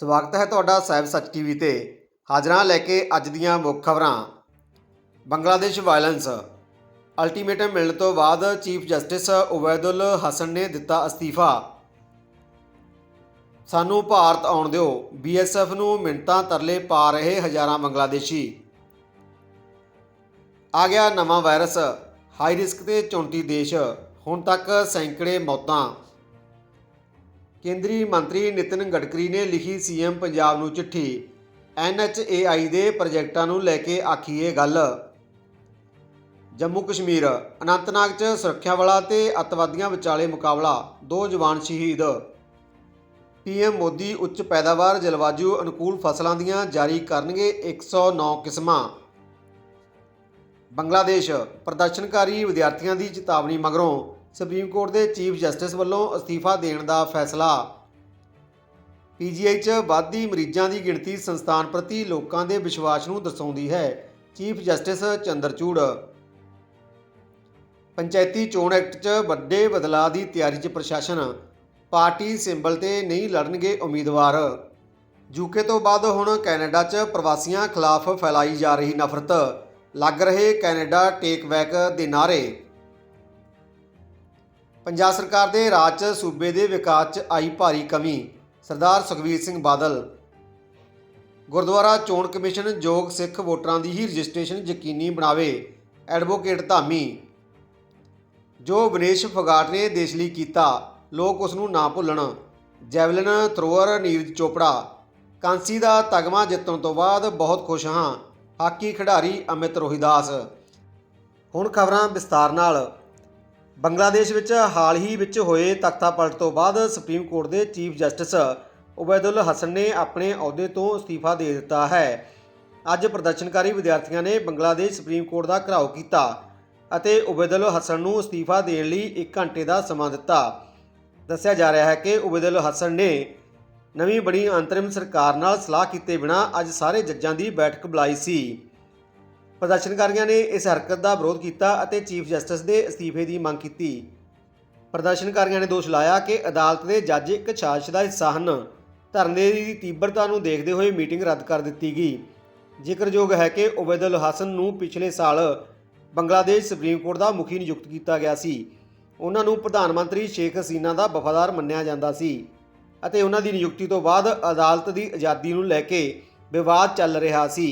ਸਵਾਗਤ ਹੈ ਤੁਹਾਡਾ ਸਾਹਿਬ ਸੱਚ ਟੀਵੀ ਤੇ। ਹਾਜ਼ਰਾਂ ਲੈ ਕੇ ਅੱਜ ਦੀਆਂ ਮੁੱਖ ਖਬਰਾਂ। ਬੰਗਲਾਦੇਸ਼ ਵਾਇਲੈਂਸ ਅਲਟੀਮੇਟਮ ਮਿਲਣ ਤੋਂ ਬਾਅਦ ਚੀਫ ਜਸਟਿਸ ਉਬੈਦੁਲ ਹਸਨ ਨੇ ਦਿੱਤਾ ਅਸਤੀਫਾ। ਸਾਨੂੰ ਭਾਰਤ ਆਉਣ ਦਿਓ। ਬੀਐਸਐਫ ਨੂੰ ਮਿੰਟਾਂ ਤਰਲੇ ਪਾ ਰਹੇ ਹਜ਼ਾਰਾਂ ਬੰਗਲਾਦੇਸ਼ੀ। ਆ ਗਿਆ ਨਵਾਂ ਵਾਇਰਸ ਹਾਈ ਰਿਸਕ ਤੇ 34 ਦੇਸ਼। ਹੁਣ ਤੱਕ ਸੈਂਕੜੇ ਮੌਤਾਂ। ਕੇਂਦਰੀ ਮੰਤਰੀ ਨਿਤਿਨ ਗਡਕਰੀ ਨੇ ਲਿਖੀ ਸੀਐਮ ਪੰਜਾਬ ਨੂੰ ਚਿੱਠੀ। ਐਨਐਚਏਆਈ ਦੇ ਪ੍ਰੋਜੈਕਟਾਂ ਨੂੰ ਲੈ ਕੇ ਆਖੀਏ ਗੱਲ। ਜੰਮੂ ਕਸ਼ਮੀਰ, ਅਨੰਤਨਾਗ 'ਚ ਸੁਰੱਖਿਆ ਬਲਾਂ ਤੇ ਅੱਤਵਾਦੀਆਂ ਵਿਚਾਲੇ ਮੁਕਾਬਲਾ, ਦੋ ਜਵਾਨ ਸ਼ਹੀਦ। ਪੀਐਮ ਮੋਦੀ ਉੱਚ ਪੈਦਾਵਾਰ ਜਲਵਾਯੂ ਅਨੁਕੂਲ ਫਸਲਾਂ ਦੀਆਂ ਜਾਰੀ ਕਰਨਗੇ 109 ਕਿਸਮਾਂ। ਬੰਗਲਾਦੇਸ਼, ਪ੍ਰਦਰਸ਼ਨਕਾਰੀ ਵਿਦਿਆਰਥੀਆਂ ਦੀ ਚੇਤਾਵਨੀ ਮਗਰੋਂ ਸੁਪਰੀਮ ਕੋਰਟ ਦੇ ਚੀਫ ਜਸਟਿਸ ਵੱਲੋਂ ਅਸਤੀਫਾ ਦੇਣ ਦਾ ਫੈਸਲਾ। ਪੀਜੀਆਈ 'ਚ ਵੱਧਦੀ ਮਰੀਜ਼ਾਂ ਦੀ ਗਿਣਤੀ ਸੰਸਥਾਨ ਪ੍ਰਤੀ ਲੋਕਾਂ ਦੇ ਵਿਸ਼ਵਾਸ ਨੂੰ ਦਰਸਾਉਂਦੀ ਹੈ। Chief justice Chandrachud. ਪੰਚਾਇਤੀ ਚੋਣ ਐਕਟ 'ਚ ਵੱਡੇ ਬਦਲਾਅ ਦੀ ਤਿਆਰੀ 'ਚ ਪ੍ਰਸ਼ਾਸਨ। ਪਾਰਟੀ ਸਿੰਬਲ ਤੇ ਨਹੀਂ ਲੜਨਗੇ ਉਮੀਦਵਾਰ। ਯੂਕੇ ਤੋਂ ਬਾਅਦ ਹੁਣ ਕੈਨੇਡਾ 'ਚ ਪ੍ਰਵਾਸੀਆਂ ਖਿਲਾਫ ਫੈਲਾਈ ਜਾ ਰਹੀ ਨਫ਼ਰਤ। ਲੱਗ ਰਹੇ ਕੈਨੇਡਾ ਟੇਕ ਬੈਕ ਦੇ ਨਾਰੇ ਪੰਜਾਬ ਸਰਕਾਰ ਦੇ ਰਾਜ 'ਚ, ਸੂਬੇ ਦੇ ਵਿਕਾਸ 'ਚ ਆਈ ਭਾਰੀ ਕਮੀ। ਸਰਦਾਰ ਸੁਖਬੀਰ ਸਿੰਘ ਬਾਦਲ। ਗੁਰਦੁਆਰਾ ਚੋਣ ਕਮਿਸ਼ਨ ਯੋਗ ਸਿੱਖ ਵੋਟਰਾਂ ਦੀ ਹੀ ਰਜਿਸਟ੍ਰੇਸ਼ਨ ਯਕੀਨੀ ਬਣਾਵੇ। ਐਡਵੋਕੇਟ ਧਾਮੀ। ਜੋ ਵਿਨੇਸ਼ ਫਗਾਟ ਨੇ ਦੇਸ਼ ਲਈ ਕੀਤਾ, ਲੋਕ ਉਸ ਨੂੰ ਨਾ ਭੁੱਲਣ। Javelin thrower, Neeraj Chopra. ਕਾਂਸੀ ਦਾ ਤਗਮਾ ਜਿੱਤਣ ਤੋਂ ਬਾਅਦ ਬਹੁਤ ਖੁਸ਼ ਹਾਂ। ਹਾਕੀ ਖਿਡਾਰੀ ਅਮਿਤ ਰੋਹਿਦਾਸ। ਹੁਣ ਖਬਰਾਂ ਵਿਸਤਾਰ ਨਾਲ। ਬੰਗਲਾਦੇਸ਼ ਵਿੱਚ ਹਾਲ ਹੀ ਵਿੱਚ ਹੋਏ ਤਖਤਾ ਪਲਟ ਤੋਂ ਬਾਅਦ ਸੁਪਰੀਮ ਕੋਰਟ ਦੇ ਚੀਫ ਜਸਟਿਸ ਉਬੈਦੁਲ ਹਸਨ ਨੇ ਆਪਣੇ ਅਹੁਦੇ ਤੋਂ ਅਸਤੀਫਾ ਦੇ ਦਿੱਤਾ ਹੈ। ਅੱਜ ਪ੍ਰਦਰਸ਼ਨਕਾਰੀ ਵਿਦਿਆਰਥੀਆਂ ਨੇ ਬੰਗਲਾਦੇਸ਼ ਸੁਪਰੀਮ ਕੋਰਟ ਦਾ ਘਿਰਾਓ ਕੀਤਾ ਅਤੇ ਉਬੈਦੁਲ ਹਸਨ ਨੂੰ ਅਸਤੀਫਾ ਦੇਣ ਲਈ 1 ਘੰਟੇ ਦਾ ਸਮਾਂ ਦਿੱਤਾ। ਦੱਸਿਆ ਜਾ ਰਿਹਾ ਹੈ ਕਿ ਉਬੈਦੁਲ ਹਸਨ ਨੇ ਨਵੀਂ ਬਣੀ ਅੰਤਰਿਮ ਸਰਕਾਰ ਨਾਲ ਸਲਾਹ ਕੀਤੇ ਬਿਨਾਂ ਅੱਜ ਸਾਰੇ ਜੱਜਾਂ ਦੀ ਬੈਠਕ ਬੁਲਾਈ ਸੀ। ਪ੍ਰਦਰਸ਼ਨਕਾਰੀਆਂ ਨੇ। ਇਸ ਹਰਕਤ ਦਾ ਵਿਰੋਧ ਕੀਤਾ ਅਤੇ ਚੀਫ ਜਸਟਿਸ ਦੇ ਅਸਤੀਫੇ ਦੀ ਮੰਗ ਕੀਤੀ। ਪ੍ਰਦਰਸ਼ਨਕਾਰੀਆਂ ਨੇ ਦੋਸ਼ ਲਾਇਆ ਕਿ ਅਦਾਲਤ ਦੇ ਜੱਜ ਇੱਕ ਸਾਜ਼ਿਸ਼ ਦਾ ਹਿੱਸਾ ਹਨ। ਧਰਨੇ ਦੀ ਤੀਬਰਤਾ ਨੂੰ ਦੇਖਦੇ ਹੋਏ ਮੀਟਿੰਗ ਰੱਦ ਕਰ ਦਿੱਤੀ ਗਈ। ਜ਼ਿਕਰਯੋਗ ਹੈ ਕਿ ਉਬੈਦੁਲ ਹਸਨ ਨੂੰ ਪਿਛਲੇ ਸਾਲ ਬੰਗਲਾਦੇਸ਼ ਸੁਪਰੀਮ ਕੋਰਟ ਦਾ ਮੁਖੀ ਨਿਯੁਕਤ ਕੀਤਾ ਗਿਆ ਸੀ। ਉਹਨਾਂ ਨੂੰ ਪ੍ਰਧਾਨ ਮੰਤਰੀ ਸ਼ੇਖ ਹਸੀਨਾ ਦਾ ਵਫਾਦਾਰ ਮੰਨਿਆ ਜਾਂਦਾ ਸੀ ਅਤੇ ਉਹਨਾਂ ਦੀ ਨਿਯੁਕਤੀ ਤੋਂ ਬਾਅਦ ਅਦਾਲਤ ਦੀ ਆਜ਼ਾਦੀ ਨੂੰ ਲੈ ਕੇ ਵਿਵਾਦ ਚੱਲ ਰਿਹਾ ਸੀ।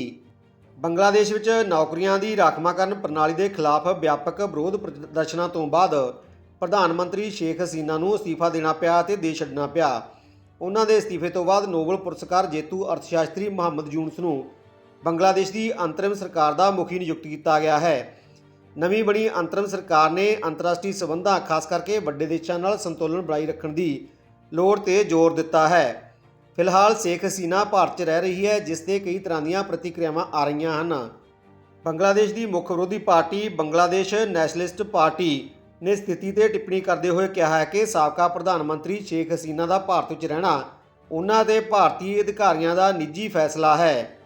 ਬੰਗਲਾਦੇਸ਼ ਵਿੱਚ ਨੌਕਰੀਆਂ ਦੀ ਰਾਖਵਾਂਕਰਨ ਪ੍ਰਣਾਲੀ ਦੇ ਖਿਲਾਫ ਵਿਆਪਕ ਵਿਰੋਧ ਪ੍ਰਦਰਸ਼ਨਾਂ ਤੋਂ ਬਾਅਦ ਪ੍ਰਧਾਨ ਮੰਤਰੀ ਸ਼ੇਖ ਹਸੀਨਾ ਨੂੰ ਅਸਤੀਫਾ ਦੇਣਾ ਪਿਆ ਅਤੇ ਦੇਸ਼ ਛੱਡਣਾ ਪਿਆ। ਉਹਨਾਂ ਦੇ ਅਸਤੀਫੇ ਤੋਂ ਬਾਅਦ ਨੋਬਲ ਪੁਰਸਕਾਰ ਜੇਤੂ ਅਰਥਸ਼ਾਸਤਰੀ ਮੁਹੰਮਦ ਯੂਨਸ ਨੂੰ ਬੰਗਲਾਦੇਸ਼ ਦੀ ਅੰਤਰਿਮ ਸਰਕਾਰ ਦਾ ਮੁਖੀ ਨਿਯੁਕਤ ਕੀਤਾ ਗਿਆ ਹੈ। ਨਵੀਂ ਬਣੀ ਅੰਤਰਿਮ ਸਰਕਾਰ ਨੇ ਅੰਤਰਰਾਸ਼ਟਰੀ ਸਬੰਧਾਂ ਖਾਸ ਕਰਕੇ ਵੱਡੇ ਦੇਸ਼ਾਂ ਨਾਲ ਸੰਤੁਲਨ ਬਣਾਈ ਰੱਖਣ ਦੀ ਲੋੜ ਤੇ ਜ਼ੋਰ ਦਿੱਤਾ ਹੈ। ਫਿਲਹਾਲ ਸ਼ੇਖ ਹਸੀਨਾ ਭਾਰਤ 'ਚ ਰਹਿ ਰਹੀ ਹੈ, ਜਿਸ ਦੇ ਕਈ ਤਰ੍ਹਾਂ ਦੀਆਂ ਪ੍ਰਤੀਕਿਰਿਆਵਾਂ ਆ ਰਹੀਆਂ ਹਨ। ਬੰਗਲਾਦੇਸ਼ ਦੀ ਮੁੱਖ ਵਿਰੋਧੀ ਪਾਰਟੀ ਬੰਗਲਾਦੇਸ਼ ਨੈਸ਼ਨਲਿਸਟ ਪਾਰਟੀ ਨੇ ਸਥਿਤੀ ਤੇ ਟਿੱਪਣੀ ਕਰਦੇ ਹੋਏ ਕਿਹਾ ਹੈ ਕਿ ਸਾਬਕਾ ਪ੍ਰਧਾਨ ਮੰਤਰੀ ਸ਼ੇਖ ਹਸੀਨਾ ਦਾ ਭਾਰਤ ਵਿੱਚ ਰਹਿਣਾ ਉਹਨਾਂ ਦੇ ਭਾਰਤੀ ਅਧਿਕਾਰੀਆਂ ਦਾ ਨਿੱਜੀ ਫੈਸਲਾ ਹੈ।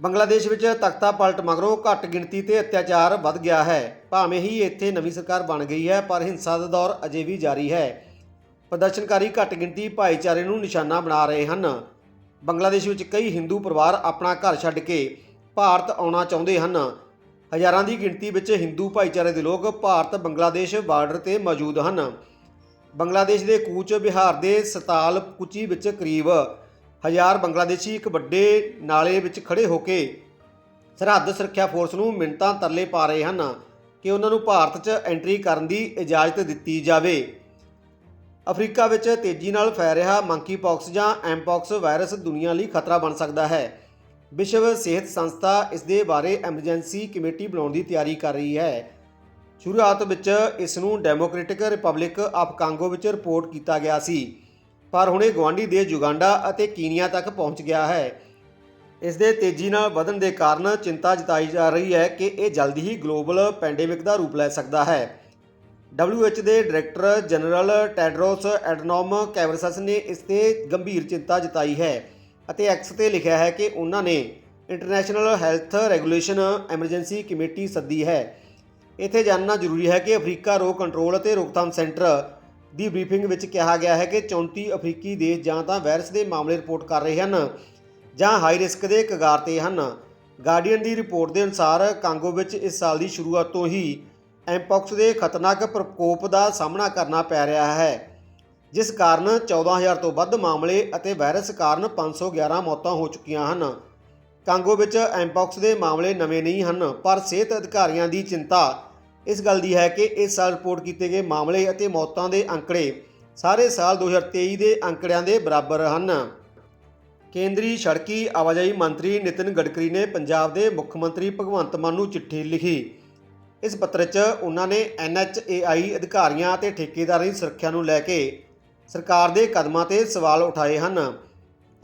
ਬੰਗਲਾਦੇਸ਼ ਵਿੱਚ ਤਖਤਾ ਪਲਟ ਮਗਰੋਂ ਘੱਟ ਗਿਣਤੀ ਤੇ ਅਤਿਆਚਾਰ ਵੱਧ ਗਿਆ ਹੈ। ਭਾਵੇਂ ਹੀ ਇੱਥੇ ਨਵੀਂ ਸਰਕਾਰ ਬਣ ਗਈ ਹੈ, ਪਰ ਹਿੰਸਾ ਦਾ ਦੌਰ ਅਜੇ ਵੀ ਜਾਰੀ ਹੈ। ਪ੍ਰਦਰਸ਼ਨਕਾਰੀ ਘੱਟ ਗਿਣਤੀ ਭਾਈਚਾਰੇ ਨੂੰ ਨਿਸ਼ਾਨਾ ਬਣਾ ਰਹੇ ਹਨ। ਬੰਗਲਾਦੇਸ਼ ਵਿੱਚ ਕਈ ਹਿੰਦੂ ਪਰਿਵਾਰ ਆਪਣਾ ਘਰ ਛੱਡ ਕੇ ਭਾਰਤ ਆਉਣਾ ਚਾਹੁੰਦੇ ਹਨ। ਹਜ਼ਾਰਾਂ ਦੀ ਗਿਣਤੀ ਵਿੱਚ ਹਿੰਦੂ ਭਾਈਚਾਰੇ ਦੇ ਲੋਕ ਭਾਰਤ ਬੰਗਲਾਦੇਸ਼ ਬਾਰਡਰ ਤੇ ਮੌਜੂਦ ਹਨ। ਬੰਗਲਾਦੇਸ਼ ਦੇ ਕੂਚ ਬਿਹਾਰ ਦੇ ਸਤਾਲ ਕੁਚੀ ਵਿੱਚ ਕਰੀਬ ਹਜ਼ਾਰ ਬੰਗਲਾਦੇਸ਼ੀ ਇੱਕ ਵੱਡੇ ਨਾਲੇ ਵਿੱਚ ਖੜੇ ਹੋ ਕੇ ਸਰਹੱਦ ਸੁਰੱਖਿਆ ਫੋਰਸ ਨੂੰ ਮਿੰਟਾਂ ਤਰਲੇ ਪਾ ਰਹੇ ਹਨ ਕਿ ਉਹਨਾਂ ਨੂੰ ਭਾਰਤ 'ਚ ਐਂਟਰੀ ਕਰਨ ਦੀ ਇਜਾਜ਼ਤ ਦਿੱਤੀ ਜਾਵੇ। ਅਫਰੀਕਾ ਵਿੱਚ ਤੇਜ਼ੀ ਨਾਲ ਫੈਲ ਰਿਹਾ ਮੰਕੀਪੌਕਸ ਜਾਂ ਐਮਪੌਕਸ ਵਾਇਰਸ ਦੁਨੀਆ ਲਈ ਖਤਰਾ ਬਣ ਸਕਦਾ ਹੈ। ਵਿਸ਼ਵ ਸਿਹਤ ਸੰਸਥਾ ਇਸ ਦੇ ਬਾਰੇ ਐਮਰਜੈਂਸੀ ਕਮੇਟੀ ਬਣਾਉਣ ਦੀ ਤਿਆਰੀ ਕਰ ਰਹੀ ਹੈ। ਸ਼ੁਰੂਆਤ ਵਿੱਚ ਇਸ ਨੂੰ ਡੈਮੋਕ੍ਰੈਟਿਕ ਰਿਪਬਲਿਕ ਆਫ ਕਾਂਗੋ ਵਿੱਚ ਰਿਪੋਰਟ ਕੀਤਾ ਗਿਆ ਸੀ, ਪਰ ਹੁਣ ਇਹ ਗਵਾਂਢੀ ਦੇਸ਼ ਯੁਗਾਂਡਾ ਅਤੇ ਕੀਨੀਆ ਤੱਕ ਪਹੁੰਚ ਗਿਆ ਹੈ। ਇਸ ਦੇ ਤੇਜ਼ੀ ਨਾਲ ਵਧਣ ਦੇ ਕਾਰਨ ਚਿੰਤਾ ਜਤਾਈ ਜਾ ਰਹੀ ਹੈ ਕਿ ਇਹ ਜਲਦੀ ਹੀ ਗਲੋਬਲ ਪੈਂਡੇਮਿਕ ਦਾ ਰੂਪ ਲੈ ਸਕਦਾ ਹੈ। WHO ਦੇ ਡਾਇਰੈਕਟਰ ਜਨਰਲ ਟੈਡਰੋਸ ਐਡਨੋਮ ਕੈਬਰਸਸ ਨੇ ਇਸ ਤੇ ਗੰਭੀਰ ਚਿੰਤਾ ਜਤਾਈ ਹੈ ਅਤੇ ਐਕਸ ਤੇ ਲਿਖਿਆ ਹੈ ਕਿ ਉਹਨਾਂ ਨੇ international health regulation emergency committee ਸੱਦੀ ਹੈ। ਇੱਥੇ ਜਾਣਨਾ ਜ਼ਰੂਰੀ ਹੈ ਕਿ ਅਫਰੀਕਾ ਰੋਗ ਕੰਟਰੋਲ ਅਤੇ ਰੋਕਥਾਮ ਸੈਂਟਰ ਦੀ ਬਰੀਫਿੰਗ ਵਿੱਚ ਕਿਹਾ ਗਿਆ ਹੈ ਕਿ 34 ਅਫਰੀਕੀ ਦੇਸ਼ ਜਾਂ ਤਾਂ ਵਾਇਰਸ ਦੇ ਮਾਮਲੇ ਰਿਪੋਰਟ ਕਰ ਰਹੇ ਹਨ ਜਾਂ ਹਾਈ ਰਿਸਕ ਦੇ ਕਗਾਰ ਤੇ ਹਨ। ਗਾਰਡੀਅਨ ਦੀ ਰਿਪੋਰਟ ਦੇ ਅਨੁਸਾਰ ਕਾਂਗੋ ਵਿੱਚ ਇਸ ਸਾਲ ਦੀ ਸ਼ੁਰੂਆਤ ਤੋਂ ਹੀ ਐਮਪੌਕਸ ਦੇ ਖਤਰਨਾਕ ਪ੍ਰਕੋਪ ਦਾ ਸਾਹਮਣਾ ਕਰਨਾ ਪੈ ਰਿਹਾ ਹੈ, ਜਿਸ ਕਾਰਨ 14000 ਤੋਂ ਵੱਧ ਮਾਮਲੇ ਅਤੇ ਵਾਇਰਸ ਕਾਰਨ 511 ਮੌਤਾਂ ਹੋ ਚੁੱਕੀਆਂ ਹਨ। ਕਾਂਗੋ ਵਿੱਚ ਐਮਪੌਕਸ ਦੇ ਮਾਮਲੇ ਨਵੇਂ ਨਹੀਂ ਹਨ, ਪਰ ਸਿਹਤ ਅਧਿਕਾਰੀਆਂ ਦੀ ਚਿੰਤਾ। ਇਸ ਗੱਲ ਦੀ ਹੈ ਕਿ ਇਸ ਸਾਲ ਰਿਪੋਰਟ ਕੀਤੇ ਗਏ ਮਾਮਲੇ ਅਤੇ ਮੌਤਾਂ ਦੇ ਅੰਕੜੇ ਸਾਰੇ ਸਾਲ 2023 ਦੇ ਅੰਕੜਿਆਂ ਦੇ ਬਰਾਬਰ ਹਨ। ਕੇਂਦਰੀ ਸੜਕੀ ਆਵਾਜਾਈ ਮੰਤਰੀ ਨਿਤਿਨ ਗਡਕਰੀ ਨੇ ਪੰਜਾਬ ਦੇ ਮੁੱਖ ਮੰਤਰੀ ਭਗਵੰਤ ਮਾਨ ਨੂੰ ਚਿੱਠੀ ਲਿਖੀ। ਇਸ ਪੱਤਰ 'ਚ ਉਹਨਾਂ ਨੇ NHAI ਅਧਿਕਾਰੀਆਂ ਅਤੇ ਠੇਕੇਦਾਰਾਂ ਦੀ ਸੁਰੱਖਿਆ ਨੂੰ ਲੈ ਕੇ ਸਰਕਾਰ ਦੇ ਕਦਮਾਂ ਤੇ ਸਵਾਲ ਉਠਾਏ ਹਨ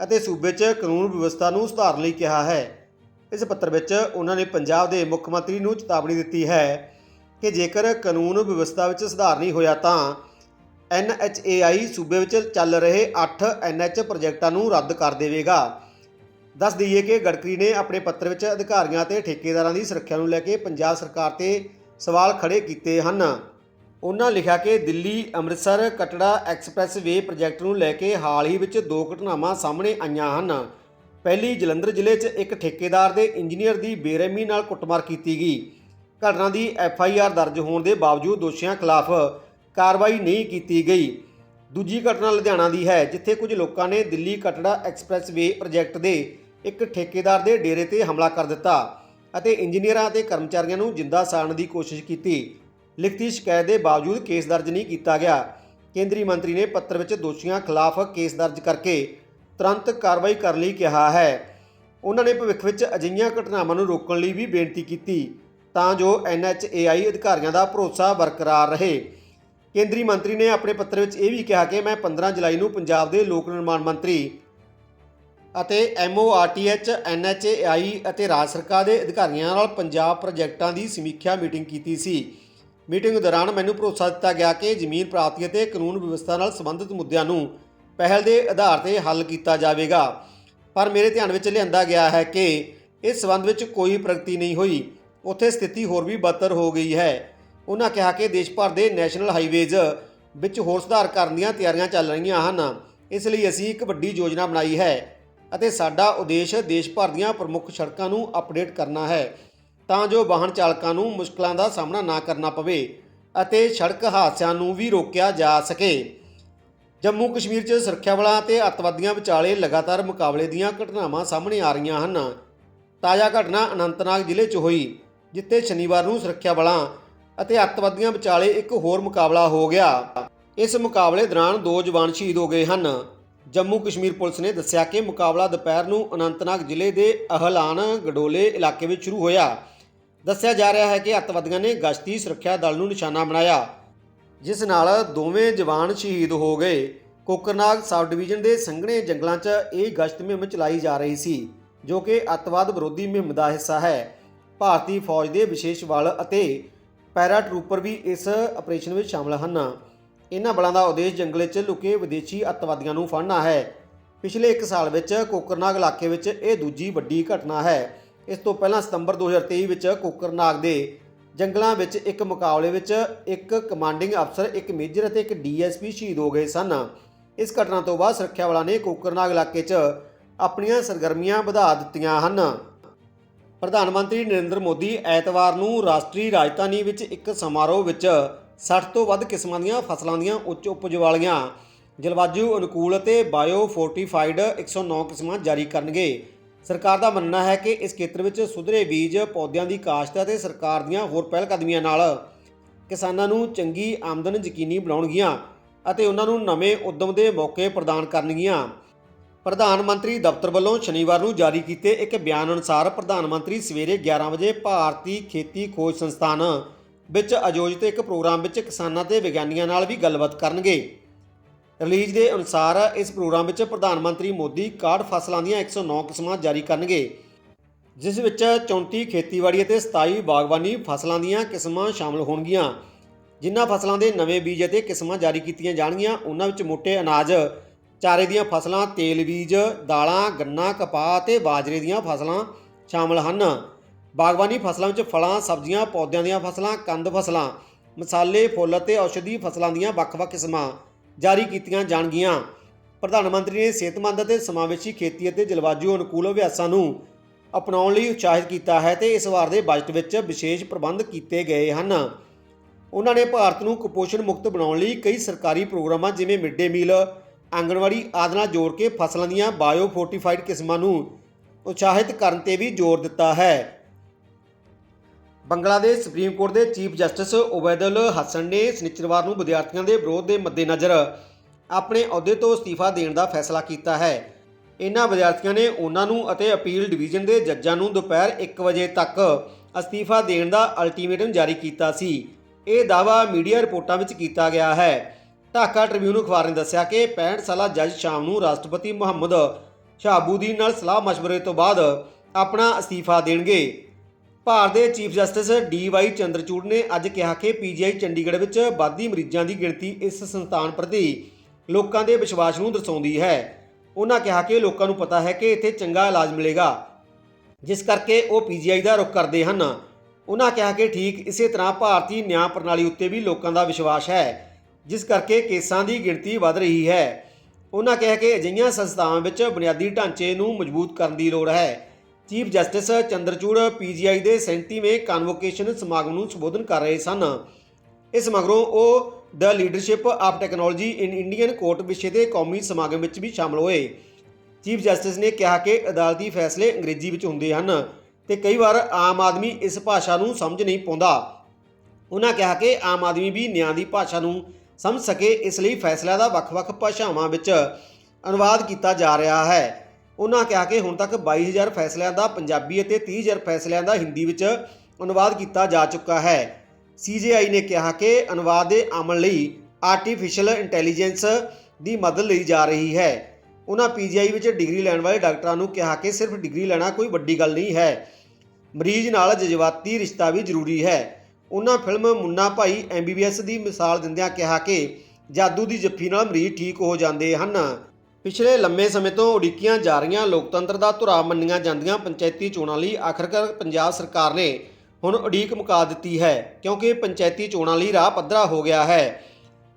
ਅਤੇ ਸੂਬੇ 'ਚ ਕਾਨੂੰਨ ਵਿਵਸਥਾ ਨੂੰ ਸੁਧਾਰਨ ਲਈ ਕਿਹਾ ਹੈ। ਇਸ ਪੱਤਰ ਵਿੱਚ ਉਹਨਾਂ ਨੇ ਪੰਜਾਬ ਦੇ ਮੁੱਖ ਮੰਤਰੀ ਨੂੰ ਚੇਤਾਵਨੀ ਦਿੱਤੀ ਹੈ ਕਿ ਜੇਕਰ ਕਾਨੂੰਨ ਵਿਵਸਥਾ ਵਿੱਚ ਸੁਧਾਰ ਨਹੀਂ ਹੋਇਆ ਤਾਂ NHAI ਸੂਬੇ ਵਿੱਚ ਚੱਲ ਰਹੇ 8 NH ਪ੍ਰੋਜੈਕਟਾਂ ਨੂੰ ਰੱਦ ਕਰ ਦੇਵੇਗਾ। ਦੱਸ ਦਈਏ ਕਿ ਗਡਕਰੀ ਨੇ ਆਪਣੇ ਪੱਤਰ ਵਿੱਚ ਅਧਿਕਾਰੀਆਂ ਤੇ ਠੇਕੇਦਾਰਾਂ ਦੀ ਸੁਰੱਖਿਆ ਨੂੰ ਲੈ ਕੇ ਪੰਜਾਬ ਸਰਕਾਰ ਤੇ ਸਵਾਲ ਖੜੇ ਕੀਤੇ ਹਨ। ਉਹਨਾਂ ਲਿਖਿਆ ਕਿ Delhi, Amritsar, Katra expressway project ਨੂੰ ਲੈ ਕੇ ਹਾਲ ਹੀ ਵਿੱਚ ਦੋ ਘਟਨਾਵਾਂ ਸਾਹਮਣੇ ਆਈਆਂ ਹਨ। ਪਹਿਲੀ, ਜਲੰਧਰ ਜ਼ਿਲ੍ਹੇ 'ਚ ਇੱਕ ਠੇਕੇਦਾਰ ਦੇ ਇੰਜੀਨੀਅਰ ਦੀ ਬੇਰਹਿਮੀ ਨਾਲ ਕੁੱਟਮਾਰ ਕੀਤੀ ਗਈ। ਘਟਨਾ ਦੀ ਐਫ ਆਈ ਆਰ ਦਰਜ ਹੋਣ ਦੇ ਬਾਵਜੂਦ ਦੋਸ਼ੀਆਂ ਖਿਲਾਫ ਕਾਰਵਾਈ ਨਹੀਂ ਕੀਤੀ ਗਈ। ਦੂਜੀ ਘਟਨਾ ਲੁਧਿਆਣਾ ਦੀ ਹੈ, ਜਿੱਥੇ ਕੁਝ ਲੋਕਾਂ ਨੇ Delhi Katra expressway project ਦੇ ਇੱਕ ਠੇਕੇਦਾਰ ਦੇ ਡੇਰੇ ਤੇ ਹਮਲਾ ਕਰ ਦਿੱਤਾ ਅਤੇ ਇੰਜੀਨੀਅਰਾਂ ਅਤੇ ਕਰਮਚਾਰੀਆਂ ਨੂੰ ਜਿੰਦਾ ਸਾੜਨ ਦੀ ਕੋਸ਼ਿਸ਼ ਕੀਤੀ। ਲਿਖਤੀ ਸ਼ਿਕਾਇਤ ਦੇ ਬਾਵਜੂਦ ਕੇਸ ਦਰਜ ਨਹੀਂ ਕੀਤਾ ਗਿਆ। ਕੇਂਦਰੀ ਮੰਤਰੀ ਨੇ ਪੱਤਰ ਵਿੱਚ ਦੋਸ਼ੀਆਂ ਖਿਲਾਫ ਕੇਸ ਦਰਜ ਕਰਕੇ ਤੁਰੰਤ ਕਾਰਵਾਈ ਕਰਨ ਲਈ ਕਿਹਾ ਹੈ। ਉਹਨਾਂ ਨੇ ਭਵਿੱਖ ਵਿੱਚ ਅਜਿਹੀਆਂ ਘਟਨਾਵਾਂ ਨੂੰ ਰੋਕਣ ਲਈ ਵੀ ਬੇਨਤੀ ਕੀਤੀ ਤਾਂ ਜੋ NHAI ਅਧਿਕਾਰੀਆਂ ਦਾ ਭਰੋਸਾ ਬਰਕਰਾਰ ਰਹੇ। ਕੇਂਦਰੀ ਮੰਤਰੀ ਨੇ ਆਪਣੇ ਪੱਤਰ ਵਿੱਚ ਇਹ ਵੀ ਕਿਹਾ ਕਿ ਮੈਂ 15 ਜੁਲਾਈ ਨੂੰ ਪੰਜਾਬ ਦੇ ਲੋਕ ਨਿਰਮਾਣ ਮੰਤਰੀ ਅਤੇ MORTH NHAI ਅਤੇ ਰਾਜ ਸਰਕਾਰ ਦੇ ਅਧਿਕਾਰੀਆਂ ਨਾਲ ਪੰਜਾਬ ਪ੍ਰੋਜੈਕਟਾਂ ਦੀ ਸਮੀਖਿਆ ਮੀਟਿੰਗ ਕੀਤੀ ਸੀ। ਮੀਟਿੰਗ ਦੌਰਾਨ ਮੈਨੂੰ ਭਰੋਸਾ ਦਿੱਤਾ ਗਿਆ ਕਿ ਜ਼ਮੀਨ ਪ੍ਰਾਪਤੀ ਅਤੇ ਕਾਨੂੰਨ ਵਿਵਸਥਾ ਨਾਲ ਸੰਬੰਧਿਤ ਮੁੱਦਿਆਂ ਨੂੰ ਪਹਿਲ ਦੇ ਆਧਾਰ ਤੇ ਹੱਲ ਕੀਤਾ ਜਾਵੇਗਾ। ਪਰ ਮੇਰੇ ਧਿਆਨ ਵਿੱਚ ਲਿਆਂਦਾ ਗਿਆ ਹੈ ਕਿ ਇਸ ਸਬੰਧ ਵਿੱਚ ਕੋਈ ਪ੍ਰਗਤੀ ਨਹੀਂ ਹੋਈ। ਉੱਥੇ ਸਥਿਤੀ ਹੋਰ ਵੀ ਬਦਤਰ ਹੋ ਗਈ ਹੈ। ਉਹਨਾਂ ਕਿਹਾ ਕਿ ਦੇਸ਼ ਭਰ ਦੇ ਨੈਸ਼ਨਲ ਹਾਈਵੇਜ਼ ਵਿੱਚ ਹੋਰ ਸੁਧਾਰ ਕਰਨ ਦੀਆਂ ਤਿਆਰੀਆਂ ਚੱਲ ਰਹੀਆਂ ਹਨ। ਇਸ ਲਈ ਅਸੀਂ ਇੱਕ ਵੱਡੀ ਯੋਜਨਾ ਬਣਾਈ ਹੈ। ਅਤੇ ਸਾਡਾ ਉਦੇਸ਼ ਦੇਸ਼ ਭਰ ਦੀਆਂ ਪ੍ਰਮੁੱਖ ਸੜਕਾਂ ਨੂੰ ਅਪਡੇਟ ਕਰਨਾ ਹੈ, ਤਾਂ ਜੋ ਵਾਹਨ ਚਾਲਕਾਂ ਨੂੰ ਮੁਸ਼ਕਲਾਂ ਦਾ ਸਾਹਮਣਾ ਨਾ ਕਰਨਾ ਪਵੇ ਅਤੇ ਸੜਕ ਹਾਦਸਿਆਂ ਨੂੰ ਵੀ ਰੋਕਿਆ ਜਾ ਸਕੇ। ਜੰਮੂ ਕਸ਼ਮੀਰ 'ਚ ਸੁਰੱਖਿਆ ਬਲਾਂ ਅਤੇ ਅੱਤਵਾਦੀਆਂ ਵਿਚਾਲੇ ਲਗਾਤਾਰ ਮੁਕਾਬਲੇ ਦੀਆਂ ਘਟਨਾਵਾਂ ਸਾਹਮਣੇ ਆ ਰਹੀਆਂ ਹਨ। ਤਾਜ਼ਾ ਘਟਨਾ ਅਨੰਤਨਾਗ ਜ਼ਿਲ੍ਹੇ 'ਚ ਹੋਈ, ਜਿੱਥੇ ਸ਼ਨੀਵਾਰ ਨੂੰ ਸੁਰੱਖਿਆ ਬਲਾਂ ਅਤੇ ਅੱਤਵਾਦੀਆਂ ਵਿਚਾਲੇ ਇੱਕ ਹੋਰ ਮੁਕਾਬਲਾ ਹੋ ਗਿਆ। ਇਸ ਮੁਕਾਬਲੇ ਦੌਰਾਨ ਦੋ ਜਵਾਨ ਸ਼ਹੀਦ ਹੋ ਗਏ ਹਨ। ਜੰਮੂ ਕਸ਼ਮੀਰ ਪੁਲਿਸ ਨੇ ਦੱਸਿਆ ਕਿ ਮੁਕਾਬਲਾ ਦੁਪਹਿਰ ਨੂੰ ਅਨੰਤਨਾਗ ਜ਼ਿਲ੍ਹੇ ਦੇ ਅਹਲਾਨ ਗਡੋਲੇ ਇਲਾਕੇ ਵਿੱਚ ਸ਼ੁਰੂ ਹੋਇਆ। ਦੱਸਿਆ ਜਾ ਰਿਹਾ ਹੈ ਕਿ ਅੱਤਵਾਦੀਆਂ ਨੇ ਗਸ਼ਤੀ ਸੁਰੱਖਿਆ ਦਲ ਨੂੰ ਨਿਸ਼ਾਨਾ ਬਣਾਇਆ, ਜਿਸ ਨਾਲ ਦੋਵੇਂ ਜਵਾਨ ਸ਼ਹੀਦ ਹੋ ਗਏ। ਕੋਕਰਨਾਗ ਸਬ ਡਿਵੀਜ਼ਨ ਦੇ ਸੰਘਣੇ ਜੰਗਲਾਂ 'ਚ ਇਹ ਗਸ਼ਤ ਮੁਹਿੰਮ ਚਲਾਈ ਜਾ ਰਹੀ ਸੀ, ਜੋ ਕਿ ਅੱਤਵਾਦ ਵਿਰੋਧੀ ਮੁਹਿੰਮ ਦਾ ਹਿੱਸਾ ਹੈ। ਭਾਰਤੀ ਫੌਜ ਦੇ ਵਿਸ਼ੇਸ਼ ਬਲ ਅਤੇ ਪੈਰਾ ਟਰੂਪਰ ਵੀ ਇਸ ਆਪਰੇਸ਼ਨ ਵਿੱਚ ਸ਼ਾਮਲ ਹਨ। ਇਹਨਾਂ ਬਲਾਂ ਦਾ ਉਦੇਸ਼ ਜੰਗਲੇ 'ਚ ਲੁਕੇ ਵਿਦੇਸ਼ੀ ਅੱਤਵਾਦੀਆਂ ਨੂੰ ਫੜਨਾ ਹੈ। ਪਿਛਲੇ 1 ਸਾਲ ਵਿੱਚ ਕੋਕਰਨਾਗ ਇਲਾਕੇ ਵਿੱਚ ਇਹ ਦੂਜੀ ਵੱਡੀ ਘਟਨਾ ਹੈ। ਇਸ ਤੋਂ ਪਹਿਲਾਂ ਸਤੰਬਰ 2023 ਵਿੱਚ ਕੋਕਰਨਾਗ ਦੇ ਜੰਗਲਾਂ ਵਿੱਚ ਇੱਕ ਮੁਕਾਬਲੇ ਵਿੱਚ ਇੱਕ ਕਮਾਂਡਿੰਗ ਅਫਸਰ, ਇੱਕ ਮੇਜਰ ਅਤੇ ਇੱਕ ਡੀਐਸਪੀ ਸ਼ਹੀਦ ਹੋ ਗਏ ਸਨ। ਇਸ ਘਟਨਾ ਤੋਂ ਬਾਅਦ ਸੁਰੱਖਿਆ ਬਲਾਂ ਨੇ ਕੋਕਰਨਾਗ ਇਲਾਕੇ 'ਚ ਆਪਣੀਆਂ ਸਰਗਰਮੀਆਂ ਵਧਾ ਦਿੱਤੀਆਂ ਹਨ। ਪ੍ਰਧਾਨ ਮੰਤਰੀ ਨਰਿੰਦਰ ਮੋਦੀ ਐਤਵਾਰ ਨੂੰ ਰਾਸ਼ਟਰੀ ਰਾਜਧਾਨੀ ਵਿੱਚ ਇੱਕ ਸਮਾਰੋਹ ਵਿੱਚ 60 ਤੋਂ ਵੱਧ ਕਿਸਮਾਂ ਦੀਆਂ ਫਸਲਾਂ ਦੀਆਂ ਉੱਚ ਉਪਜ ਵਾਲੀਆਂ ਜਲਵਾਯੂ ਅਨੁਕੂਲ ਅਤੇ ਬਾਇਓ ਫੋਰਟੀਫਾਈਡ 109 ਕਿਸਮਾਂ ਜਾਰੀ ਕਰਨਗੇ। ਸਰਕਾਰ ਦਾ ਮੰਨਣਾ ਹੈ ਕਿ ਇਸ ਖੇਤਰ ਵਿੱਚ ਸੁਧਰੇ ਬੀਜ, ਪੌਦਿਆਂ ਦੀ ਕਾਸ਼ਤ ਅਤੇ ਸਰਕਾਰ ਦੀਆਂ ਹੋਰ ਪਹਿਲਕਦਮੀਆਂ ਨਾਲ ਕਿਸਾਨਾਂ ਨੂੰ ਚੰਗੀ ਆਮਦਨ ਯਕੀਨੀ ਬਣਾਉਣਗੀਆਂ ਅਤੇ ਉਹਨਾਂ ਨੂੰ ਨਵੇਂ ਉਦਮ ਦੇ ਮੌਕੇ ਪ੍ਰਦਾਨ ਕਰਨਗੀਆਂ। ਪ੍ਰਧਾਨ ਮੰਤਰੀ ਦਫ਼ਤਰ ਵੱਲੋਂ ਸ਼ਨੀਵਾਰ ਨੂੰ ਜਾਰੀ ਕੀਤੇ ਇੱਕ ਬਿਆਨ ਅਨੁਸਾਰ ਪ੍ਰਧਾਨ ਮੰਤਰੀ ਸਵੇਰੇ 11 ਵਜੇ ਭਾਰਤੀ ਖੇਤੀ ਖੋਜ ਸੰਸਥਾਨ ਵਿੱਚ ਆਯੋਜਿਤ ਇੱਕ ਪ੍ਰੋਗਰਾਮ ਵਿੱਚ ਕਿਸਾਨਾਂ ਤੇ ਵਿਗਿਆਨੀਆਂ ਨਾਲ ਵੀ ਗੱਲਬਾਤ ਕਰਨਗੇ। ਰਿਲੀਜ਼ ਦੇ ਅਨੁਸਾਰ ਇਸ ਪ੍ਰੋਗਰਾਮ ਵਿੱਚ ਪ੍ਰਧਾਨ ਮੰਤਰੀ ਮੋਦੀ 61 ਫਸਲਾਂ ਦੀਆਂ 109 ਕਿਸਮਾਂ ਜਾਰੀ ਕਰਨਗੇ, ਜਿਸ ਵਿੱਚ 34 ਖੇਤੀਬਾੜੀ ਅਤੇ 27 ਬਾਗਬਾਨੀ ਫਸਲਾਂ ਦੀਆਂ ਕਿਸਮਾਂ ਸ਼ਾਮਲ ਹੋਣਗੀਆਂ। ਜਿਨ੍ਹਾਂ ਫਸਲਾਂ ਦੇ ਨਵੇਂ ਬੀਜ ਅਤੇ ਕਿਸਮਾਂ ਜਾਰੀ ਕੀਤੀਆਂ ਜਾਣਗੀਆਂ, ਉਹਨਾਂ ਵਿੱਚ ਮੋٹے ਅਨਾਜ, ਚਾਰੇ ਦੀਆਂ ਫਸਲਾਂ, ਤੇਲ ਬੀਜ, ਦਾਲਾਂ, ਗੰਨਾ, ਕਪਾਹ ਅਤੇ ਬਾਜਰੇ ਦੀਆਂ ਫਸਲਾਂ ਸ਼ਾਮਲ ਹਨ। ਬਾਗਬਾਨੀ ਫਸਲਾਂ ਵਿੱਚ ਫਲਾਂ, ਸਬਜ਼ੀਆਂ, ਪੌਦਿਆਂ ਦੀਆਂ ਫਸਲਾਂ, ਕੰਦ ਫਸਲਾਂ, ਮਸਾਲੇ, ਫੁੱਲ ਅਤੇ ਔਸ਼ਧੀ ਫਸਲਾਂ ਦੀਆਂ ਵੱਖ-ਵੱਖ ਕਿਸਮਾਂ ਜਾਰੀ ਕੀਤੀਆਂ ਜਾਣਗੀਆਂ। ਪ੍ਰਧਾਨ ਮੰਤਰੀ ਨੇ ਸਿਹਤਮੰਦ ਅਤੇ ਸਮਾਵੇਸ਼ੀ ਖੇਤੀ ਅਤੇ ਜਲਵਾਯੂ ਅਨੁਕੂਲ ਅਭਿਆਸਾਂ ਨੂੰ ਅਪਣਾਉਣ ਲਈ ਉਤਸ਼ਾਹਿਤ ਕੀਤਾ ਹੈ ਤੇ ਇਸ ਵਾਰ ਦੇ ਬਜਟ ਵਿੱਚ ਵਿਸ਼ੇਸ਼ ਪ੍ਰਬੰਧ ਕੀਤੇ ਗਏ ਹਨ। ਉਹਨਾਂ ਨੇ ਭਾਰਤ ਨੂੰ ਕੁਪੋਸ਼ਣ ਮੁਕਤ ਬਣਾਉਣ ਲਈ ਕਈ ਸਰਕਾਰੀ ਪ੍ਰੋਗਰਾਮਾਂ, ਜਿਵੇਂ ਮਿਡ ਡੇ ਮੀਲ, ਆਂਗਣਵਾੜੀ ਆਦਿ ਨਾਲ ਜੋੜ ਕੇ ਫਸਲਾਂ ਦੀਆਂ ਬਾਇਓ ਫੋਰਟੀਫਾਈਡ ਕਿਸਮਾਂ ਨੂੰ ਉਤਸ਼ਾਹਿਤ ਕਰਨ ਤੇ ਵੀ ਜ਼ੋਰ ਦਿੱਤਾ ਹੈ। ਬੰਗਲਾਦੇਸ਼ ਸੁਪਰੀਮ ਕੋਰਟ ਦੇ ਚੀਫ ਜਸਟਿਸ ਓਬੈਦੁਲ ਹਸਨ ਨੇ ਸ਼ਨੀਚਰਵਾਰ ਨੂੰ ਵਿਦਿਆਰਥੀਆਂ ਦੇ ਵਿਰੋਧ ਦੇ ਮੱਦੇਨਜ਼ਰ ਆਪਣੇ ਅਹੁਦੇ ਤੋਂ ਅਸਤੀਫਾ ਦੇਣ ਦਾ ਫੈਸਲਾ ਕੀਤਾ ਹੈ। ਇਹਨਾਂ ਵਿਦਿਆਰਥੀਆਂ ਨੇ ਉਹਨਾਂ ਨੂੰ ਅਤੇ ਅਪੀਲ ਡਿਵੀਜ਼ਨ ਦੇ ਜੱਜਾਂ ਨੂੰ ਦੁਪਹਿਰ 1 ਵਜੇ ਤੱਕ ਅਸਤੀਫਾ ਦੇਣ ਦਾ ਅਲਟੀਮੇਟਮ ਜਾਰੀ ਕੀਤਾ ਸੀ। ਇਹ ਦਾਅਵਾ ਮੀਡੀਆ ਰਿਪੋਰਟਾਂ ਵਿੱਚ ਕੀਤਾ ਗਿਆ ਹੈ। ਢਾਕਾ ਟ੍ਰਿਬਿਊਨ ਅਖਬਾਰ ਨੇ ਦੱਸਿਆ ਕਿ 65 ਸਾਲਾ ਜੱਜ ਸ਼ਾਮ ਨੂੰ ਰਾਸ਼ਟਰਪਤੀ ਮੁਹੰਮਦ ਸ਼ਹਾਬੂਦੀਨ ਨਾਲ ਸਲਾਹ مشਵਰੇ ਤੋਂ ਬਾਅਦ ਆਪਣਾ ਅਸਤੀਫਾ ਦੇਣਗੇ। ਭਾਰਤ ਦੇ chief justice D Y Chandrachud ਨੇ ਅੱਜ ਕਿਹਾ ਕਿ ਪੀਜੀਆਈ ਚੰਡੀਗੜ੍ਹ ਵਿੱਚ ਵਾਧੀ ਮਰੀਜ਼ਾਂ ਦੀ ਗਿਣਤੀ ਇਸ ਸੰਸਥਾਨ ਪ੍ਰਤੀ ਲੋਕਾਂ ਦੇ ਵਿਸ਼ਵਾਸ ਨੂੰ ਦਰਸਾਉਂਦੀ ਹੈ। ਉਹਨਾਂ ਕਿਹਾ ਕਿ ਲੋਕਾਂ ਨੂੰ ਪਤਾ ਹੈ ਕਿ ਇੱਥੇ ਚੰਗਾ ਇਲਾਜ ਮਿਲੇਗਾ, ਜਿਸ ਕਰਕੇ ਉਹ ਪੀਜੀਆਈ ਦਾ ਰੁਖ ਕਰਦੇ ਹਨ। ਉਹਨਾਂ ਕਿਹਾ ਕਿ ਠੀਕ ਇਸੇ ਤਰ੍ਹਾਂ ਭਾਰਤੀ ਨਿਆਂ ਪ੍ਰਣਾਲੀ ਉੱਤੇ ਵੀ ਲੋਕਾਂ ਦਾ ਵਿਸ਼ਵਾਸ ਹੈ, ਜਿਸ ਕਰਕੇ ਕੇਸਾਂ ਦੀ ਗਿਣਤੀ ਵੱਧ ਰਹੀ ਹੈ। ਉਹਨਾਂ ਕਿਹਾ ਕਿ ਅਜਿਹੀਆਂ ਸੰਸਥਾਵਾਂ ਵਿੱਚ ਬੁਨਿਆਦੀ ਢਾਂਚੇ ਨੂੰ ਮਜ਼ਬੂਤ ਕਰਨ ਦੀ ਲੋੜ ਹੈ। ਚੀਫ ਜਸਟਿਸ ਚੰਦਰਚੂੜ ਪੀਜੀਆਈ ਦੇ 37ਵੇਂ ਕਨਵੋਕੇਸ਼ਨ ਸਮਾਗਮ ਨੂੰ ਸੰਬੋਧਨ ਕਰ ਰਹੇ ਸਨ। ਇਸ ਮਗਰੋਂ ਉਹ the leadership of technology in Indian court ਵਿਸ਼ੇ ਦੇ ਕੌਮੀ ਸਮਾਗਮ ਵਿੱਚ ਵੀ ਸ਼ਾਮਲ ਹੋਏ। ਚੀਫ ਜਸਟਿਸ ਨੇ ਕਿਹਾ ਕਿ ਅਦਾਲਤੀ ਫੈਸਲੇ ਅੰਗਰੇਜ਼ੀ ਵਿੱਚ ਹੁੰਦੇ ਹਨ ਤੇ ਕਈ ਵਾਰ ਆਮ ਆਦਮੀ ਇਸ ਭਾਸ਼ਾ ਨੂੰ ਸਮਝ ਨਹੀਂ ਪਾਉਂਦਾ। ਉਹਨਾਂ ਕਿਹਾ ਕਿ ਆਮ ਆਦਮੀ ਵੀ ਨਿਆਂ ਦੀ ਭਾਸ਼ਾ ਨੂੰ ਸਮਝ ਸਕੇ, ਇਸ ਲਈ ਫੈਸਲਿਆਂ ਦਾ ਵੱਖ-ਵੱਖ ਭਾਸ਼ਾਵਾਂ ਵਿੱਚ ਅਨੁਵਾਦ ਕੀਤਾ ਜਾ ਰਿਹਾ ਹੈ। ਉਹਨਾਂ ਕਿਹਾ ਕਿ ਹੁਣ ਤੱਕ 22000 ਫੈਸਲਿਆਂ ਦਾ ਪੰਜਾਬੀ ਅਤੇ 30000 ਫੈਸਲਿਆਂ ਦਾ ਹਿੰਦੀ ਵਿੱਚ ਅਨੁਵਾਦ ਕੀਤਾ ਜਾ ਚੁੱਕਾ ਹੈ। ਸੀਜੇਆਈ ਨੇ ਕਿਹਾ ਕਿ ਅਨੁਵਾਦ ਦੇ ਅਮਲ ਲਈ ਆਰਟੀਫੀਸ਼ੀਅਲ ਇੰਟੈਲੀਜੈਂਸ ਦੀ ਮਦਦ ਲਈ ਜਾ ਰਹੀ ਹੈ। ਉਹਨਾਂ ਪੀਜੀਆਈ ਵਿੱਚ ਡਿਗਰੀ ਲੈਣ ਵਾਲੇ ਡਾਕਟਰਾਂ ਨੂੰ ਕਿਹਾ ਕਿ ਸਿਰਫ ਡਿਗਰੀ ਲੈਣਾ ਕੋਈ ਵੱਡੀ ਗੱਲ ਨਹੀਂ ਹੈ। ਮਰੀਜ਼ ਨਾਲ ਜਜ਼ਬਾਤੀ ਰਿਸ਼ਤਾ ਵੀ ਜ਼ਰੂਰੀ ਹੈ। ਉਹਨਾਂ ਫਿਲਮ ਮੁੰਨਾ ਭਾਈ ਐਮਬੀਬੀਐਸ ਦੀ ਮਿਸਾਲ ਦਿੰਦਿਆਂ ਕਿਹਾ ਕਿ ਜਾਦੂ ਦੀ ਜੱਫੀ ਨਾਲ ਮਰੀਜ਼ ਠੀਕ ਹੋ ਜਾਂਦੇ ਹਨ। ਪਿਛਲੇ ਲੰਮੇ ਸਮੇਂ ਤੋਂ ਉਡੀਕੀਆਂ ਜਾ ਰਹੀਆਂ ਲੋਕਤੰਤਰ ਦਾ ਧੁਰਾ ਮੰਨੀਆਂ ਜਾਂਦੀਆਂ ਪੰਚਾਇਤੀ ਚੋਣਾਂ ਲਈ ਆਖਰਕਾਰ ਪੰਜਾਬ ਸਰਕਾਰ ਨੇ ਹੁਣ ਉਡੀਕ ਮੁਕਾ ਦਿੱਤੀ ਹੈ, ਕਿਉਂਕਿ ਪੰਚਾਇਤੀ ਚੋਣਾਂ ਲਈ ਰਾਹ ਪੱਧਰਾ ਹੋ ਗਿਆ ਹੈ।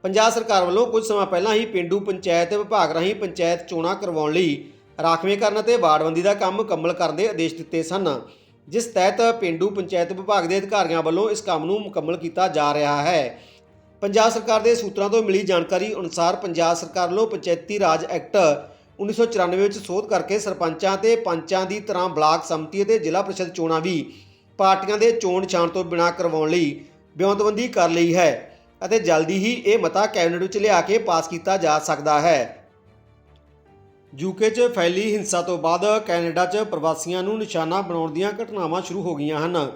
ਪੰਜਾਬ ਸਰਕਾਰ ਵੱਲੋਂ ਕੁਝ ਸਮਾਂ ਪਹਿਲਾਂ ਹੀ ਪਿੰਡੂ ਪੰਚਾਇਤ ਵਿਭਾਗ ਰਾਹੀਂ ਪੰਚਾਇਤ ਚੋਣਾਂ ਕਰਵਾਉਣ ਲਈ ਰਾਖਵੇਂਕਰਨ ਅਤੇ ਵਾਰਡਬੰਦੀ ਦਾ ਕੰਮ ਮੁਕੰਮਲ ਕਰਨ ਦੇ ਆਦੇਸ਼ ਦਿੱਤੇ ਸਨ, ਜਿਸ ਤਹਿਤ ਪਿੰਡੂ ਪੰਚਾਇਤ ਵਿਭਾਗ ਦੇ ਅਧਿਕਾਰੀਆਂ ਵੱਲੋਂ ਇਸ ਕੰਮ ਨੂੰ ਮੁਕੰਮਲ ਕੀਤਾ ਜਾ ਰਿਹਾ ਹੈ। ਪੰਜਾਬ ਸਰਕਾਰ ਦੇ ਸੂਤਰਾਂ ਤੋਂ ਮਿਲੀ ਜਾਣਕਾਰੀ ਅਨੁਸਾਰ ਪੰਜਾਬ ਸਰਕਾਰ ਵੱਲੋਂ ਪੰਚਾਇਤੀ ਰਾਜ ਐਕਟ 1994 ਵਿੱਚ ਸੋਧ ਕਰਕੇ ਸਰਪੰਚਾਂ ਤੇ ਪੰਚਾਂ ਦੀ ਤਰ੍ਹਾਂ ਬਲਾਕ ਸੰਮਤੀ ਅਤੇ ਜ਼ਿਲ੍ਹਾ ਪ੍ਰੀਸ਼ਦ ਚੋਣਾਂ ਵੀ ਪਾਰਟੀਆਂ ਦੇ ਚੋਣ ਨਿਸ਼ਾਨ ਤੋਂ ਬਿਨਾਂ ਕਰਵਾਉਣ ਲਈ ਬਿਉਂਤਬੰਦੀ ਕਰ ਲਈ ਹੈ ਅਤੇ ਜਲਦੀ ਹੀ ਇਹ ਮਤਾ ਕੈਬਨਿਟ ਵਿੱਚ ਲਿਆ ਕੇ ਪਾਸ ਕੀਤਾ ਜਾ ਸਕਦਾ ਹੈ। ਯੂਕੇ 'ਚ ਫੈਲੀ ਹਿੰਸਾ ਤੋਂ ਬਾਅਦ ਕੈਨੇਡਾ 'ਚ ਪ੍ਰਵਾਸੀਆਂ ਨੂੰ ਨਿਸ਼ਾਨਾ ਬਣਾਉਣ ਦੀਆਂ ਘਟਨਾਵਾਂ ਸ਼ੁਰੂ ਹੋ ਗਈਆਂ ਹਨ।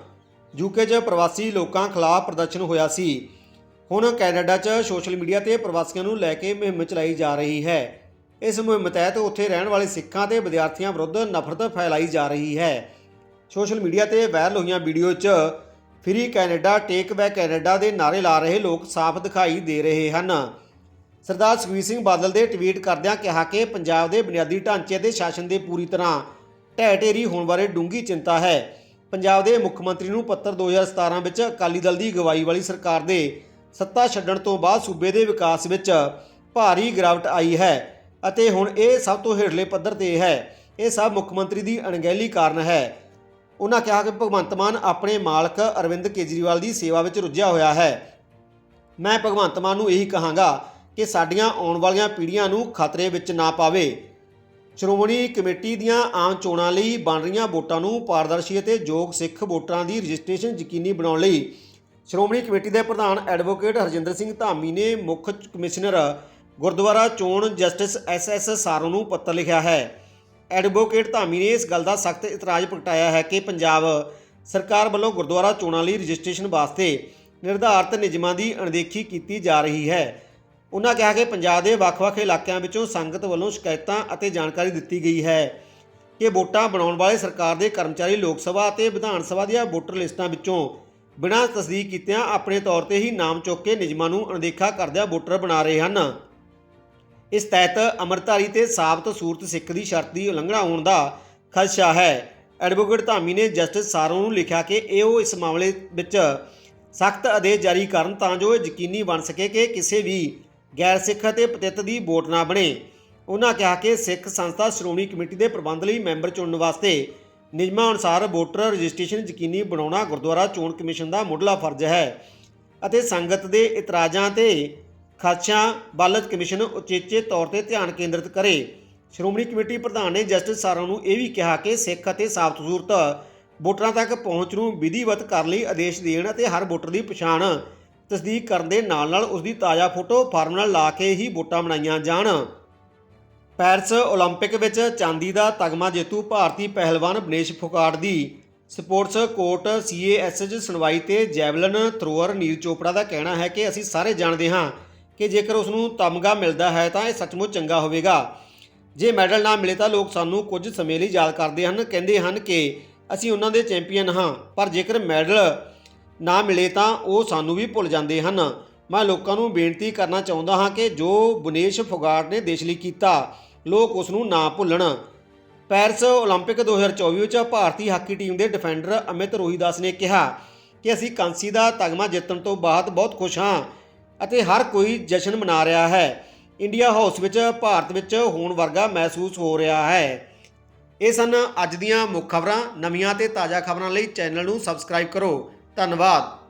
ਯੂਕੇ 'ਚ ਪ੍ਰਵਾਸੀ ਲੋਕਾਂ ਖਿਲਾਫ ਪ੍ਰਦਰਸ਼ਨ ਹੋਇਆ ਸੀ। ਹੁਣ ਕੈਨੇਡਾ 'ਚ ਸੋਸ਼ਲ ਮੀਡੀਆ ਤੇ ਪ੍ਰਵਾਸੀਆਂ ਨੂੰ ਲੈ ਕੇ ਮੁਹਿੰਮ ਚਲਾਈ ਜਾ ਰਹੀ ਹੈ। ਇਸ ਮੁਹਿੰਮ ਤਹਿਤ ਉੱਥੇ ਰਹਿਣ ਵਾਲੇ ਸਿੱਖਾਂ ਤੇ ਵਿਦਿਆਰਥੀਆਂ ਵਿਰੁੱਧ ਨਫ਼ਰਤ ਫੈਲਾਈ ਜਾ ਰਹੀ ਹੈ। ਸੋਸ਼ਲ ਮੀਡੀਆ ਤੇ ਵਾਇਰਲ ਹੋਈਆਂ ਵੀਡੀਓ 'ਚ free Canada, take back Canada ਦੇ ਨਾਰੇ ਲਾ ਰਹੇ ਲੋਕ ਸਾਫ਼ ਦਿਖਾਈ ਦੇ ਰਹੇ ਹਨ। ਸਰਦਾਰ ਸੁਖਬੀਰ ਸਿੰਘ ਬਾਦਲ ਦੇ ਟਵੀਟ ਕਰਦਿਆਂ ਕਿਹਾ ਕਿ ਪੰਜਾਬ ਦੇ ਬੁਨਿਆਦੀ ਢਾਂਚੇ ਤੇ ਸ਼ਾਸਨ ਦੇ ਪੂਰੀ ਤਰ੍ਹਾਂ ਢਹਿ ਢੇਰੀ ਹੋਣ ਬਾਰੇ ਡੂੰਘੀ ਚਿੰਤਾ ਹੈ। ਪੰਜਾਬ ਦੇ ਮੁੱਖ ਮੰਤਰੀ ਨੂੰ ਪੱਤਰ 2017 ਵਿੱਚ ਅਕਾਲੀ ਦਲ ਦੀ ਅਗਵਾਈ ਵਾਲੀ ਸਰਕਾਰ ਦੇ ਸੱਤਾ ਛੱਡਣ ਤੋਂ ਬਾਅਦ ਸੂਬੇ ਦੇ ਵਿਕਾਸ ਵਿੱਚ ਭਾਰੀ ਗਿਰਾਵਟ ਆਈ ਹੈ ਅਤੇ ਹੁਣ ਇਹ ਸਭ ਤੋਂ ਹੇਠਲੇ ਪੱਧਰ ਤੇ ਹੈ। ਇਹ ਸਭ ਮੁੱਖ ਮੰਤਰੀ ਦੀ ਅਣਗਹਿਲੀ ਕਾਰਨ ਹੈ। ਉਹਨਾਂ ਕਿਹਾ ਕਿ ਭਗਵੰਤ ਮਾਨ ਆਪਣੇ ਮਾਲਕ ਅਰਵਿੰਦ ਕੇਜਰੀਵਾਲ ਦੀ ਸੇਵਾ ਵਿੱਚ ਰੁੱਝਿਆ ਹੋਇਆ ਹੈ। ਮੈਂ ਭਗਵੰਤ ਮਾਨ ਨੂੰ ਇਹੀ ਕਹਾਂਗਾ ਕਿ ਸਾਡੀਆਂ ਆਉਣ ਵਾਲੀਆਂ ਪੀੜ੍ਹੀਆਂ ਨੂੰ ਖਤਰੇ ਵਿੱਚ ਨਾ ਪਾਵੇ। ਸ਼੍ਰੋਮਣੀ ਕਮੇਟੀ ਦੀਆਂ ਆਮ ਚੋਣਾਂ ਲਈ ਬਣ ਰਹੀਆਂ ਵੋਟਾਂ ਨੂੰ ਪਾਰਦਰਸ਼ੀ ਅਤੇ ਯੋਗ ਸਿੱਖ ਵੋਟਰਾਂ ਦੀ ਰਜਿਸਟ੍ਰੇਸ਼ਨ ਯਕੀਨੀ ਬਣਾਉਣ ਲਈ ਸ਼੍ਰੋਮਣੀ ਕਮੇਟੀ ਦੇ ਪ੍ਰਧਾਨ ਐਡਵੋਕੇਟ ਹਰਜਿੰਦਰ ਸਿੰਘ ਧਾਮੀ ਨੇ ਮੁੱਖ ਕਮਿਸ਼ਨਰ ਗੁਰਦੁਆਰਾ ਚੋਣ ਜਸਟਿਸ ਐਸ ਐਸ ਸਾਰੋ ਨੂੰ ਪੱਤਰ ਲਿਖਿਆ ਹੈ। ਐਡਵੋਕੇਟ ਧਾਮੀ ਨੇ ਇਸ ਗੱਲ ਦਾ ਸਖਤ ਇਤਰਾਜ਼ ਪ੍ਰਗਟਾਇਆ ਹੈ ਕਿ ਪੰਜਾਬ ਸਰਕਾਰ ਵੱਲੋਂ ਗੁਰਦੁਆਰਾ ਚੋਣਾਂ ਲਈ ਰਜਿਸਟ੍ਰੇਸ਼ਨ ਵਾਸਤੇ ਨਿਰਧਾਰਤ ਨਿਯਮਾਂ ਦੀ ਅਣਦੇਖੀ ਕੀਤੀ ਜਾ ਰਹੀ ਹੈ। ਉਹਨਾਂ ਕਿਹਾ ਕਿ ਪੰਜਾਬ ਦੇ ਵੱਖ-ਵੱਖ ਇਲਾਕਿਆਂ ਵਿੱਚੋਂ ਸੰਗਤ ਵੱਲੋਂ ਸ਼ਿਕਾਇਤਾਂ ਅਤੇ ਜਾਣਕਾਰੀ ਦਿੱਤੀ ਗਈ ਹੈ ਕਿ ਵੋਟਾਂ ਬਣਾਉਣ ਵਾਲੇ ਸਰਕਾਰ ਦੇ ਕਰਮਚਾਰੀ ਲੋਕ ਸਭਾ ਅਤੇ ਵਿਧਾਨ ਸਭਾ ਦੀਆਂ ਵੋਟਰ ਲਿਸਟਾਂ ਵਿੱਚੋਂ ਬਿਨਾਂ ਤਸਦੀਕ ਕੀਤਿਆਂ ਆਪਣੇ ਤੌਰ ਤੇ ਹੀ ਨਾਮ ਚੁੱਕ ਕੇ ਨਿਯਮਾਂ ਨੂੰ ਅਣਦੇਖਾ ਕਰਦਿਆਂ ਵੋਟਰ ਬਣਾ ਰਹੇ ਹਨ। ਇਸ ਤਹਿਤ ਅਮਰਤਾਰੀ ਤੇ ਸਾਬਤ ਸੂਰਤ ਸਿੱਖ ਦੀ ਸ਼ਰਤ ਦੀ ਉਲੰਘਣਾ ਹੋਣ ਦਾ ਖਦਸ਼ਾ ਹੈ। ਐਡਵੋਕੇਟ ਧਾਮੀ ਨੇ ਜਸਟਿਸ ਸਾਰੋ ਨੂੰ ਲਿਖਿਆ ਕਿ ਇਹ ਉਹ ਇਸ ਮਾਮਲੇ ਵਿੱਚ ਸਖਤ ਆਦੇਸ਼ ਜਾਰੀ ਕਰਨ ਤਾਂ ਜੋ ਇਹ ਯਕੀਨੀ ਬਣ ਸਕੇ ਕਿ ਕਿਸੇ ਵੀ ਗੈਰ ਸਿੱਖ ਅਤੇ ਪਤਿਤ ਦੀ ਵੋਟ ਨਾ ਬਣੇ। ਉਹਨਾਂ ਕਿਹਾ ਕਿ ਸਿੱਖ ਸੰਸਥਾ ਸ਼੍ਰੋਮਣੀ ਕਮੇਟੀ ਦੇ ਪ੍ਰਬੰਧ ਲਈ ਮੈਂਬਰ ਚੁਣਨ ਵਾਸਤੇ ਨਿਯਮਾਂ ਅਨੁਸਾਰ ਵੋਟਰ ਰਜਿਸਟ੍ਰੇਸ਼ਨ ਯਕੀਨੀ ਬਣਾਉਣਾ ਗੁਰਦੁਆਰਾ ਚੋਣ ਕਮਿਸ਼ਨ ਦਾ ਮੁੱਢਲਾ ਫਰਜ਼ ਹੈ ਅਤੇ ਸੰਗਤ ਦੇ ਇਤਰਾਜ਼ਾਂ ਤੇ ਖਾਦਸ਼ਾਂ ਬਾਲਤ ਕਮਿਸ਼ਨ ਉਚੇਚੇ ਤੌਰ ਤੇ ਧਿਆਨ ਕੇਂਦਰਿਤ ਕਰੇ। ਸ਼੍ਰੋਮਣੀ ਕਮੇਟੀ ਪ੍ਰਧਾਨ ਨੇ ਜਸਟਿਸ ਸਾਰਾਂ ਨੂੰ ਇਹ ਵੀ ਕਿਹਾ ਕਿ ਸਿੱਖ ਅਤੇ ਸਾਬਤ ਸੂਰਤ ਵੋਟਰਾਂ ਤੱਕ ਪਹੁੰਚ ਨੂੰ ਵਿਧੀਵਤ ਕਰਨ ਲਈ ਆਦੇਸ਼ ਦੇਣ ਅਤੇ ਹਰ ਵੋਟਰ ਦੀ ਪਛਾਣ ਤਸਦੀਕ ਕਰਨ ਦੇ ਨਾਲ ਨਾਲ ਉਸ ਦੀ ਤਾਜ਼ਾ ਫੋਟੋ ਫਾਰਮ ਨਾਲ ਲਾ ਕੇ ਹੀ ਵੋਟਾਂ ਬਣਾਈਆਂ ਜਾਣ। ਪੈਰਿਸ 올림픽 ਵਿੱਚ ਚਾਂਦੀ ਦਾ ਤਗਮਾ ਜੇਤੂ ਭਾਰਤੀ ਪਹਿਲਵਾਨ ਬਨੇਸ਼ ਫੋਗਾਟ ਦੀ ਸਪੋਰਟਸ ਕੋਰਟ CASH ਸੁਣਵਾਈ ਤੇ ਜੈਵਲਨ ਥਰੋਅਰ ਨੀਰ ਚੋਪੜਾ ਦਾ ਕਹਿਣਾ ਹੈ ਕਿ ਅਸੀਂ ਸਾਰੇ ਜਾਣਦੇ ਹਾਂ ਕਿ ਜੇਕਰ ਉਸ ਨੂੰ ਤਮਗਾ ਮਿਲਦਾ ਹੈ ਤਾਂ ਇਹ ਸੱਚਮੁੱਚ ਚੰਗਾ ਹੋਵੇਗਾ ਜੇ ਮੈਡਲ ਨਾ ਮਿਲੇ ਤਾਂ ਲੋਕ ਸਾਨੂੰ ਕੁਝ ਸਮੇਂ ਲਈ ਯਾਦ ਕਰਦੇ ਹਨ ਕਹਿੰਦੇ ਹਨ ਕਿ ਅਸੀਂ ਉਹਨਾਂ ਦੇ ਚੈਂਪੀਅਨ ਹਾਂ ਪਰ ਜੇਕਰ ਮੈਡਲ ਨਾ ਮਿਲੇ ਤਾਂ ਉਹ ਸਾਨੂੰ ਵੀ ਭੁੱਲ ਜਾਂਦੇ ਹਨ ਮੈਂ ਲੋਕਾਂ ਨੂੰ ਬੇਨਤੀ ਕਰਨਾ ਚਾਹੁੰਦਾ ਹਾਂ ਕਿ ਜੋ ਬੁਨੇਸ਼ ਫੋਗਾਟ ਨੇ ਦੇਸ਼ ਲਈ ਕੀਤਾ ਲੋਕ ਉਸ ਨੂੰ ਨਾ ਭੁੱਲਣ ਪੈਰਿਸ 올림픽 2024 ਵਿੱਚ ਭਾਰਤੀ ਹਾਕੀ ਟੀਮ ਦੇ ਡਿਫੈਂਡਰ ਅਮਿਤ ਰੋਹੀਦਾਸ ਨੇ ਕਿਹਾ ਕਿ ਅਸੀਂ ਕਾਂਸੀ ਦਾ ਤਗਮਾ ਜਿੱਤਣ ਤੋਂ ਬਾਅਦ ਬਹੁਤ ਖੁਸ਼ ਹਾਂ ਅਤੇ ਹਰ ਕੋਈ ਜਸ਼ਨ ਮਨਾ ਰਿਹਾ ਹੈ ਇੰਡੀਆ ਹਾਊਸ ਵਿੱਚ ਭਾਰਤ ਵਿੱਚ ਹੋਣ ਵਰਗਾ ਮਹਿਸੂਸ ਹੋ ਰਿਹਾ ਹੈ ਇਹ ਸਨ ਅੱਜ ਦੀਆਂ ਮੁੱਖ ਖਬਰਾਂ ਨਵੀਆਂ ਤੇ ਤਾਜ਼ਾ ਖਬਰਾਂ ਲਈ ਚੈਨਲ ਨੂੰ ਸਬਸਕ੍ਰਾਈਬ ਕਰੋ ਧੰਨਵਾਦ